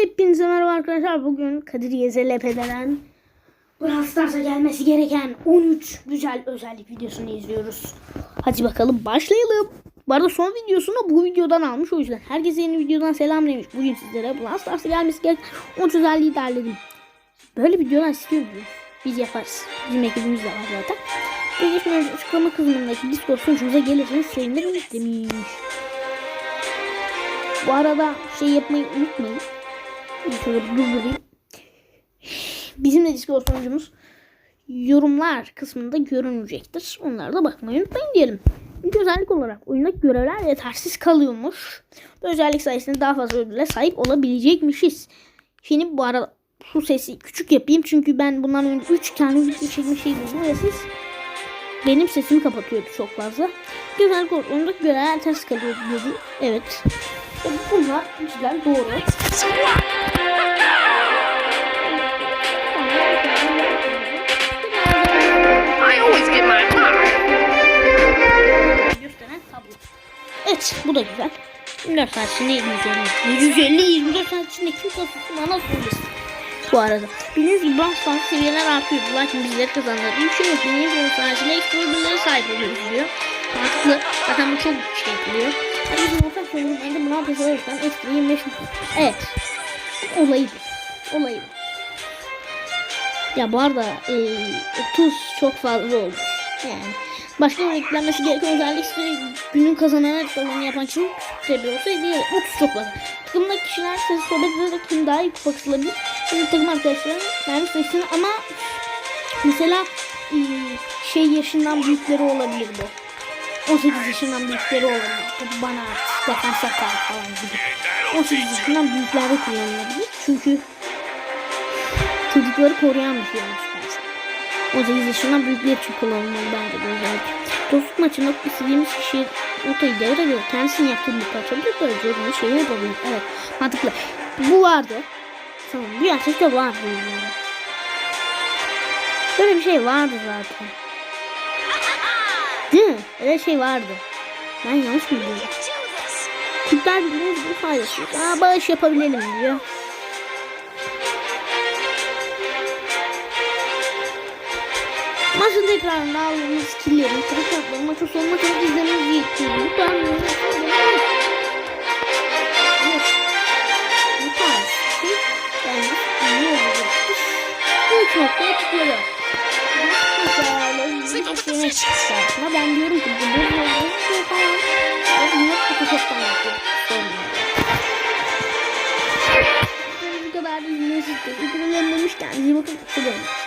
Hepinize merhaba arkadaşlar. Bugün Kadir YZLP'den Brawl Stars'a gelmesi gereken 13 güzel özellik videosunu izliyoruz. Hadi bakalım başlayalım. Bu arada son videosunu bu videodan almış o yüzden. Herkese yeni videodan selam demiş. Bugün sizlere Brawl Stars'a gelmesi gereken 13 özelliği derledim. Böyle videolar istiyor muyuz? Biz yaparız. Bizim ekibimiz de var zaten. Önce açıklama kısmındaki Discord sunucumuza gelirseniz sevinirim demiş. Bu arada şey yapmayı unutmayın. Bizim de Discord sunucumuz yorumlar kısmında görünecektir. Onlara da bakmayı unutmayın diyelim. İlk özellik olarak oyundaki görevler yetersiz kalıyormuş. Bu özellik sayesinde daha fazla ödüle sahip olabilecekmişiz. Şimdi bu arada su sesi küçük yapayım. Çünkü ben bundan önce 3 tane video çekmiş şey buldum ve siz benim sesimi kapatıyordu çok fazla. Özellik olarak oyundaki görevler yetersiz kalıyor diyordu. Evet. Ve bunlar güzel doğru. I always get my mark. gösteren tablo. Evet bu da güzel. 24 saat içinde 750. 750 24 saat içinde kim kasıtı bana söylesin. Bu arada. Bildiğiniz gibi Brawl Stars seviyeler artıyor. Bu lakin bizleri kazandığı bir şey yok. Bildiğiniz gibi saat içinde ekstra ödüllere sahip oluyoruz diyor. Mantıklı. Zaten bu çok şey yapılıyor. Hadi bizim ortak sorunun bence bunu yapıyoruz. alırsan ekstra 25 Evet. Olayı bu. Olayı bu. Ya bu arada e, 30 çok fazla oldu. Yani başka bir eklenmesi gereken özellikle günün kazanan kalanı yapan kişinin tebliğ olsa diye 30 çok fazla. Takımdaki kişiler sesi sohbet ederek kim daha iyi kupa kısılabilir. Takım arkadaşlarının mermi sayısını ama mesela e, şey yaşından büyükleri olabilir bu. 18 yaşından büyükleri olabilir. Bana defans atar falan gibi. 18 yaşından büyüklerde kullanılabilir. Çünkü çocukları koruyan bir şey olmuş mesela. 18 yaşından büyükler için kullanılmalı bence bu özellik. Dostluk maçında istediğimiz kişiye rotayı devre göre kendisinin yaptığı bir parçalık böylece bunu şey yapabilir. Evet mantıklı. Bu vardı. Tamam bir gerçekte var bu yani. Böyle bir şey vardı zaten. Öyle şey vardı. Ben yanlış mı biliyorum? Türkler bildiğiniz gibi faydası yok. Bağış yapabilelim diyor. Maçın tekrarında aldığımız skillerin, kırıklıkları maçın sonuna kadar izlemenizi istiyorum. Lütfen. Bu tarz şey bence iyi olacaktır. Üç noktaya tıklıyorum. Ama ben diyorum ki bu bu bu falan. Ben bunu Photoshop'tan yapıyorum. Bu kadar izlediğiniz için. İlgilenmemiş kendinize bakın. Hoşçakalın.